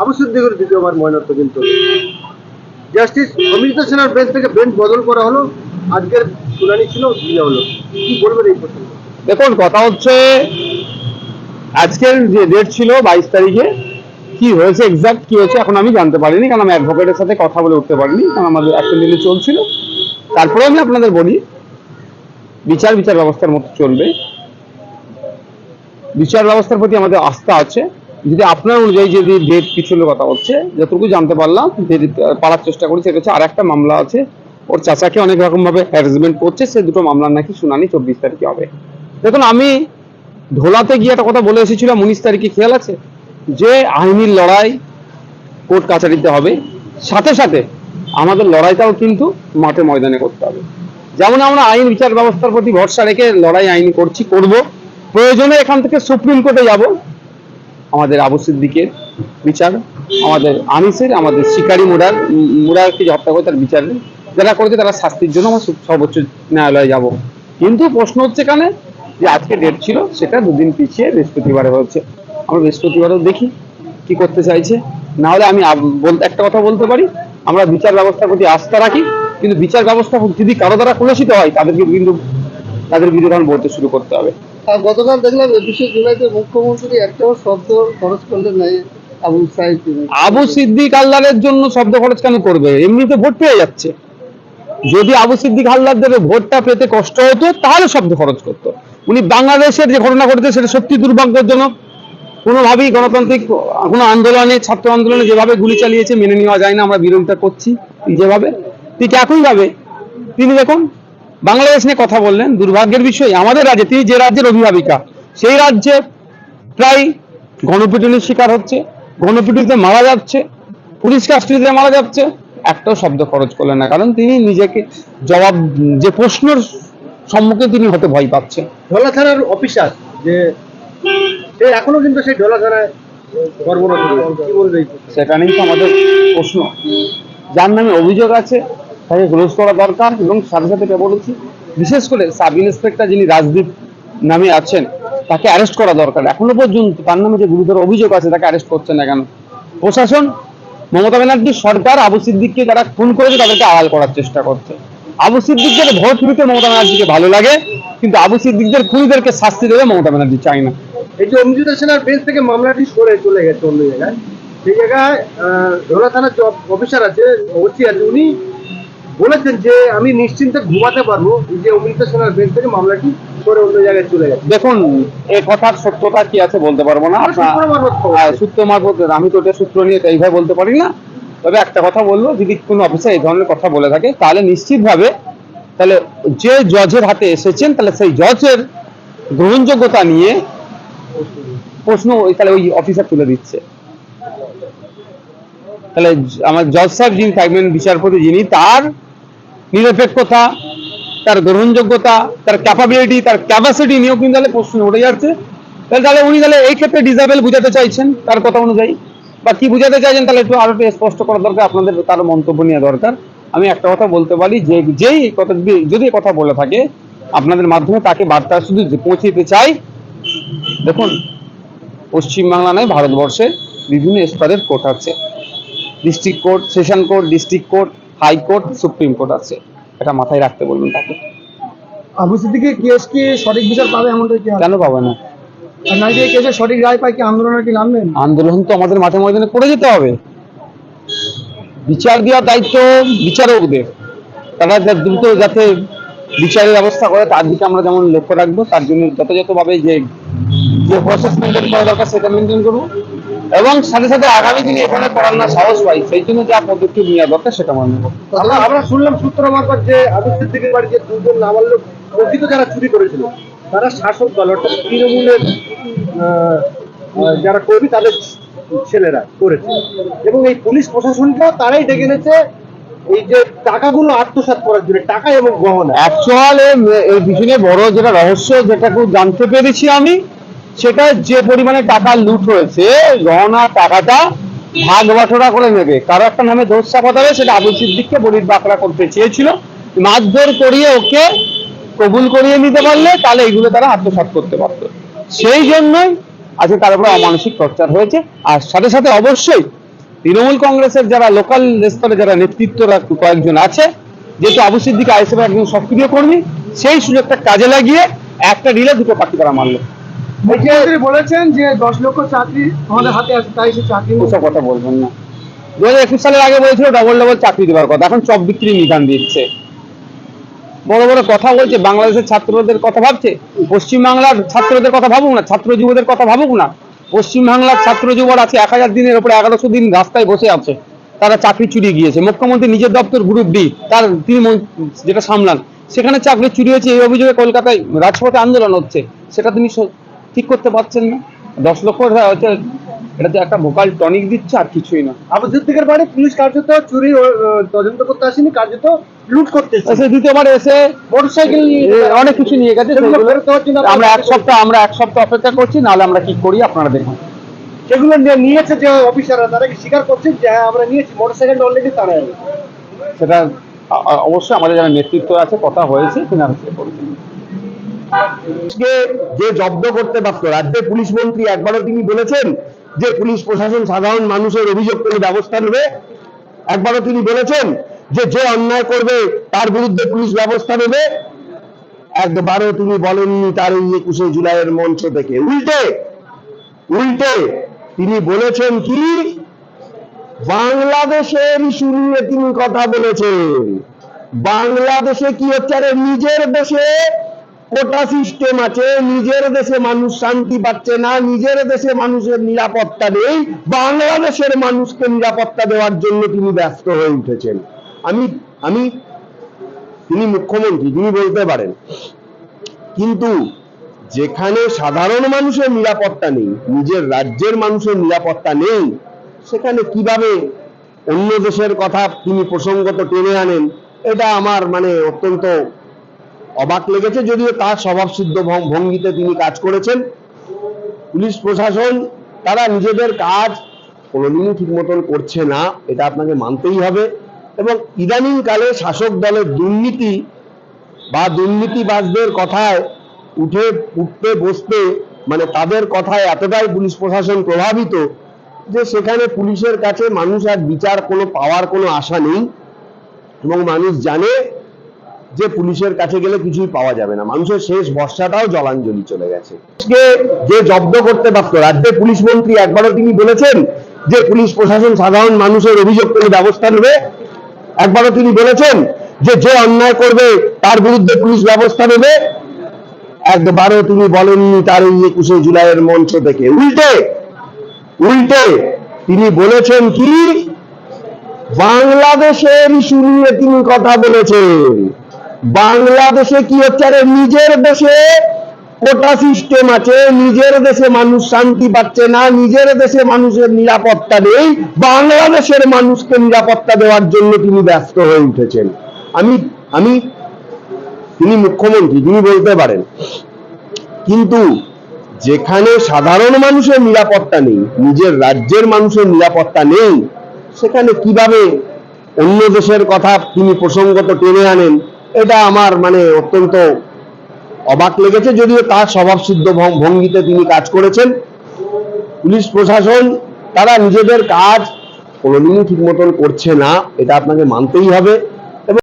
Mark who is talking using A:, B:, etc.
A: আবু সিদ্দিকের দ্বিতীয়বার ময়নাত্ম কিন্তু জাস্টিস অমৃত সেনার বেঞ্চ থেকে বেঞ্চ বদল করা হলো। আজকের শুনানি ছিল দিয়ে হলো। কি বলবেন এই প্রসঙ্গে?
B: দেখুন, কথা হচ্ছে, আজকের যে ডেট ছিল বাইশ তারিখে, কি হয়েছে এক্সাক্ট কি হয়েছে এখন আমি জানতে পারিনি, কারণ আমি অ্যাডভোকেটের সাথে কথা বলে উঠতে পারিনি, কারণ আমাদের একটা দিনে চলছিল। তারপরে আমি আপনাদের বলি বিচার বিচার ব্যবস্থার মতো চলবে। বিচার ব্যবস্থার প্রতি আমাদের আস্থা আছে। যদি আপনার অনুযায়ী যদি ডেট পিছনের কথা হচ্ছে যতটুকু জানতে পারলাম পাড়ার চেষ্টা করি সেটা হচ্ছে আর একটা মামলা আছে। ওর চাচাকে অনেক রকম ভাবে হ্যারাসমেন্ট করছে, সে দুটো মামলার নাকি শুনানি চব্বিশ তারিখে হবে। দেখুন, আমি ঢোলাতে গিয়ে একটা কথা বলে এসেছিলাম উনিশ তারিখে খেয়াল আছে? যে আইনির লড়াই কোর্ট কাছারিতে হবে, সাথে সাথে আমাদের লড়াইটাও কিন্তু মাঠে ময়দানে করতে হবে। যেমন আমরা আইন বিচার ব্যবস্থার প্রতি ভরসা রেখে লড়াই আইন করছি, করব। প্রয়োজনে এখান থেকে সুপ্রিম কোর্টে যাব। আমাদের আবু সিদ্দিকের বিচার, আমাদের আনিসের আমাদের শিকারী মুরার, মুরারকে যে হত্যা করে তার বিচার, যারা করেছে তারা শাস্তির জন্য আমরা সর্বোচ্চ ন্যায়ালয়ে যাব। কিন্তু প্রশ্ন হচ্ছে এখানে যে আজকে ডেট ছিল, সেটা দুদিন পিছিয়ে বৃহস্পতিবারে হচ্ছে আমরা বৃহস্পতিবারও দেখি কি করতে চাইছে। না হলে আমি একটা কথা বলতে পারি, আমরা বিচার ব্যবস্থার প্রতি আস্থা রাখি, কিন্তু বিচার ব্যবস্থা যদি কারও দ্বারা কলুষিত হয়, তাদেরকে কিন্তু তাদের বিরোধন বলতে শুরু করতে হবে।
A: আর গতকাল দেখলাম একুশে জুলাইতে মুখ্যমন্ত্রী একটাও শব্দ খরচ করলেন নাই আবু সাইদ
B: আবু সিদ্দিক আল্লাহের জন্য শব্দ খরচ কেন করবে? এমনিতে ভোট পেয়ে যাচ্ছে। যদি আবু সিদ্দিক হালদারদের ভোটটা পেতে কষ্ট হতো, তাহলে শব্দ খরচ করতো। উনি বাংলাদেশের যে ঘটনা ঘটেছে, সেটা সত্যি দুর্ভাগ্যজনক। কোনোভাবেই গণতান্ত্রিক, কোনো আন্দোলনে, ছাত্র আন্দোলনে যেভাবে গুলি চালিয়েছে, মেনে নেওয়া যায় না, আমরা বিরোধিতা করছি যেভাবে। ঠিক একইভাবে, তিনি দেখুন বাংলাদেশ নিয়ে কথা বললেন দুর্ভাগ্যের বিষয় আমাদের রাজ্যে তিনি যে রাজ্যের অভিভাবিকা সেই রাজ্যে প্রায় গণপিটুনির শিকার হচ্ছে গণপিটুনিতে মারা যাচ্ছে পুলিশ কাস্টডিতে মারা যাচ্ছে একটাও শব্দ খরচ করলেন না কারণ তিনি নিজেকে জবাব যে প্রশ্নের সম্মুখে তিনি হতে ভয় পাচ্ছেন।
A: ঢোলা থানার অফিসার যে এখনও কিন্তু সেই ঢোলা থানায়?
B: সেটা নিয়েই তো আমাদের প্রশ্ন। যার নামে অভিযোগ আছে তাকে ক্লোজ করা দরকার এবং সাথে সাথে এটা বলেছি, বিশেষ করে সাব ইন্সপেক্টর যিনি রাজদীপ নামে আছেন, তাকে অ্যারেস্ট করা দরকার। এখনও পর্যন্ত তার নামে যে গুরুতর অভিযোগ আছে, তাকে অ্যারেস্ট করছে না কেন? প্রশাসন, মমতা ব্যানার্জি সরকার, আবু সিদ্দিককে যারা খুন করেছে, তাদেরকে আড়াল করার চেষ্টা করছে। আবু সিদ্দিকদের ভোট দিতে মমতা ব্যানার্জিকে ভালো লাগে, কিন্তু আবু সিদ্দিকদের খুনিদেরকে শাস্তি দেবে মমতা ব্যানার্জি চায় না।
A: এই যে অমৃত সেনার বেঞ্চ থেকে মামলাটি সরে চলে গেছে অন্য জায়গায়, সেই জায়গায় ঢোলা থানার অফিসার আছে, ওসি আছে, উনি বলেছেন যে আমি নিশ্চিন্তে ঘুমাতে পারব। যে অমৃত সেনার বেঞ্চ থেকে মামলাটি সরে অন্য জায়গায় চলে গেছে।
B: দেখুন এ কথার সত্যতা কি আছে বলতে পারব না।
A: সূত্র মারফত খবর।
B: হ্যাঁ, সূত্র মারফত আমি তো এটা সূত্র নিয়ে এইভাবে বলতে পারি না। তবে একটা কথা বলব যদি কোনো অফিসার এই ধরনের কথা বলে থাকে তাহলে নিশ্চিতভাবে তাহলে যে জজের হাতে এসেছেন তাহলে সেই জজের গ্রহণযোগ্যতা নিয়ে প্রশ্ন তাহলে ওই অফিসার তুলে দিচ্ছে। তাহলে আমার জজ সাহেব যিনি থাকবেন বিচারপতি যিনি তার নিরপেক্ষতা, তার গ্রহণযোগ্যতা, তার ক্যাপাবিলিটি তার ক্যাপাসিটি নিয়েও কিন্তু তাহলে প্রশ্ন উঠে যাচ্ছে। তাহলে তাহলে উনি তাহলে এই ক্ষেত্রে ডিজাবেল বুঝাতে চাইছেন তার কথা অনুযায়ী। বা কি বুঝাতে চাইছেন তাহলে একটু আরও স্পষ্ট করা দরকার, আপনাদের তার মন্তব্য নেওয়া দরকার। আমি একটা কথা বলতে পারি, যে যেই কথা যদি- কথা বলে থাকে, আপনাদের মাধ্যমে তাকে বার্তা শুধু যে পৌঁছে দিতে চাই। দেখুন পশ্চিমবাংলা নয় ভারতবর্ষে বিভিন্ন স্তরের কোর্ট আছে। District court session court district court high court supreme court আছে। এটা মাথায় রাখতে বলবেন তাকে।
A: আবু সিদ্দিকের কেস কি সঠিক বিচার পাবে এমনটাই কি
B: কেন পাবে না?
A: আর কেসে সঠিক রায় পায় কি আন্দোলনে কি নামবেন?
B: আন্দোলন তো আমাদের মাঠে ময়দানে করে যেতে হবে। বিচার দেওয়ার দায়িত্ব বিচারকদের। তারা দ্রুত যাতে বিচারের ব্যবস্থা করে তার দিকে আমরা যেমন লক্ষ্য রাখব তার জন্য যথাযথভাবে যে যে প্রসেস মেনটেন করা দরকার সেটা মেনটেন করব। এবং সাথে সাথে আগামী দিনে এখানে না সাহস পাই সেই জন্য যা পদক্ষেপ নেওয়া দরকার সেটা আমরা নেব
A: আমরা শুনলাম সূত্র মারফত যে আবু সিদ্দিকের বাড়িতে দুজন নাবালক প্রকৃত যারা চুরি করেছিল তারা শাসক দল অর্থাৎ তৃণমূলের যারা কর্মী তাদের ছেলেরা করেছে। এবং এই পুলিশ প্রশাসনকেও তারাই ডেকে এনেছে এই যে টাকাগুলো আত্মসাৎ করার জন্য টাকা এবং গহনা।
B: অ্যাকচুয়াল এর পিছনে বড় যেটা রহস্য যেটা খুব জানতে পেরেছি আমি সেটা যে পরিমাণে টাকা লুট হয়েছে গহনা টাকাটা ভাগ বাটোরা করে নেবে। কারও একটা নামে চাপাতে হবে সেটা আবু সিদ্দিককে বলির বাকরা করতে চেয়েছিল। মারধর করিয়ে ওকে কবুল করিয়ে নিতে পারলে, তাহলে এগুলো তারা আত্মসাৎ করতে পারতো। সেই জন্যই আজকে তার উপরে অমানসিক টর্চার হয়েছে। আর সাথে সাথে অবশ্যই তৃণমূল কংগ্রেসের যারা লোকাল স্তরে যারা নেতৃত্বরা কয়েকজন আছে, যেহেতু আবু সিদ্দিক আইএসএফ একজন সক্রিয় কর্মী, সেই সুযোগটা কাজে লাগিয়ে একটা রিলে দুটো পাখি তারা মারলো।
A: মুখ্যমন্ত্রী বলেছেন যে দশ লক্ষ চাকরি আমাদের হাতে আছে, তাই সে চাকরি
B: ওসব কথা বলবেন না। দু হাজার একুশ সালের আগে বলেছিল ডবল ডবল চাকরি দেওয়ার কথা। এখন চপ বিক্রি নিধান দিচ্ছে। বড় বড় কথা বলছে, বাংলাদেশের ছাত্রদের কথা ভাবছে? পশ্চিমবাংলার ছাত্রদের কথা ভাবুক না? ছাত্র যুবদের কথা ভাবুক না? পশ্চিমবাংলার ছাত্র যুবর আছে এক হাজার দিনের উপরে এগারোশো দিন রাস্তায় বসে আছে। তারা চাকরি চুরি গিয়েছে। মুখ্যমন্ত্রী নিজের দপ্তর গ্রুপ ডি, তার তিনি যেটা সামলান, সেখানে চাকরি চুরি হয়েছে। এই অভিযোগে কলকাতায় রাজপথে আন্দোলন হচ্ছে। সেটা তিনি ঠিক করতে পারছেন না। দশ লক্ষ হচ্ছে এটা তো একটা ভোকাল টনিক দিচ্ছে আর কিছুই না।
A: আবু সিদ্দিকের বাড়ি পুলিশ কার্যত চুরি তদন্ত করতে আসেনি কার্যত লুট করতে এসেছে।
B: সে দ্বিতীয়বার এসে
A: মোটরসাইকেল
B: অনেক কিছু নিয়ে গেছে আমরা এক সপ্তাহ আমরা এক সপ্তাহ অপেক্ষা করছি নাহলে আমরা কি করি আপনারা দেখুন।
A: সেগুলো নিয়েছে যে অফিসাররা তারা কি স্বীকার করছেন যে হ্যাঁ আমরা নিয়েছি মোটরসাইকেলটা অলরেডি তারা
B: সেটা অবশ্যই আমাদের যারা নেতৃত্ব আছে কথা হয়েছে
C: পুলিশকে যে জব্দ করতে পারত, রাজ্যের পুলিশ মন্ত্রী একবারও তিনি বলেছেন যে পুলিশ প্রশাসন সাধারণ মানুষের অভিযোগ করে ব্যবস্থা নেবে। একবারও তিনি বলেছেন যে যে অন্যায় করবে তার বিরুদ্ধে পুলিশ ব্যবস্থা নেবে। একবারও তিনি বলেননি তার এই একুশে জুলাইয়ের মঞ্চ থেকে। উল্টে উল্টে তিনি বলেছেন কি? বাংলাদেশের ইস্যু নিয়ে তিনি কথা বলেছেন। বাংলাদেশে কি হচ্ছে? নিজের দেশে কোটা সিস্টেম আছে, নিজের দেশে মানুষ শান্তি পাচ্ছে না, নিজের দেশে মানুষের নিরাপত্তা নেই, বাংলাদেশের মানুষকে নিরাপত্তা দেওয়ার জন্য তিনি ব্যস্ত হয়ে উঠেছেন। আমি আমি, তিনি মুখ্যমন্ত্রী, তিনি বলতে পারেন। কিন্তু যেখানে সাধারণ মানুষের নিরাপত্তা নেই, নিজের রাজ্যের মানুষের নিরাপত্তা নেই, সেখানে কীভাবে অন্য দেশের কথা তিনি প্রসঙ্গত টেনে আনেন, এটা আমার মানে অত্যন্ত অবাক লেগেছে যদিও তার স্বভাবসিদ্ধ ভঙ্গিতে তিনি কাজ করেছেন। পুলিশ প্রশাসন, তারা নিজেদের কাজ কোনোদিনই ঠিক মতন করছে না, এটা আপনাকে মানতেই হবে। এবং ইদানিং কালে শাসক দলের দুর্নীতি বা দুর্নীতিবাজদের কথায় উঠে উঠতে বসতে মানে তাদের কথায় এতটাই পুলিশ প্রশাসন প্রভাবিত যে সেখানে পুলিশের কাছে মানুষ আর বিচার কোনো, পাওয়ার কোনো আশা নেই। এবং মানুষ জানে যে পুলিশের কাছে গেলে কিছুই পাওয়া যাবে না। মানুষের শেষ ভরসাটাও জলাঞ্জলি চলে গেছে। যে জব্দ করতে পারত রাজ্যের পুলিশ মন্ত্রী একবারও তিনি বলেছেন যে পুলিশ প্রশাসন সাধারণ মানুষের অভিযোগ করে ব্যবস্থা নেবে। একবারও তিনি বলেছেন যে যে অন্যায় করবে তার বিরুদ্ধে পুলিশ ব্যবস্থা নেবে। একবারও তিনি বলেননি তার এই একুশে জুলাইয়ের মঞ্চ থেকে। উল্টে উল্টে তিনি বলেছেন কি? বাংলাদেশের ইস্যু নিয়ে তিনি কথা বলেছেন। বাংলাদেশে কি হচ্ছে? আরে নিজের দেশে কোটা সিস্টেম আছে, নিজের দেশে মানুষ শান্তি পাচ্ছে না, নিজের দেশে মানুষের নিরাপত্তা নেই, বাংলাদেশের মানুষকে নিরাপত্তা দেওয়ার জন্য তিনি ব্যস্ত হয়ে উঠেছেন। আমি আমি, তিনি মুখ্যমন্ত্রী, তিনি বলতে পারেন। কিন্তু যেখানে সাধারণ মানুষের নিরাপত্তা নেই, নিজের রাজ্যের মানুষের নিরাপত্তা নেই, সেখানে কীভাবে অন্য দেশের কথা তিনি প্রসঙ্গত টেনে আনেন? এটা আমার মানে অত্যন্ত অবাক লেগেছে, যদিও তার স্বভাবসিদ্ধ ভঙ্গিতে তিনি কাজ করেছেন। পুলিশ প্রশাসন, তারা নিজেদের কাজ কোনোদিনই ঠিক মতন করছে না, এটা আপনাকে মানতেই হবে।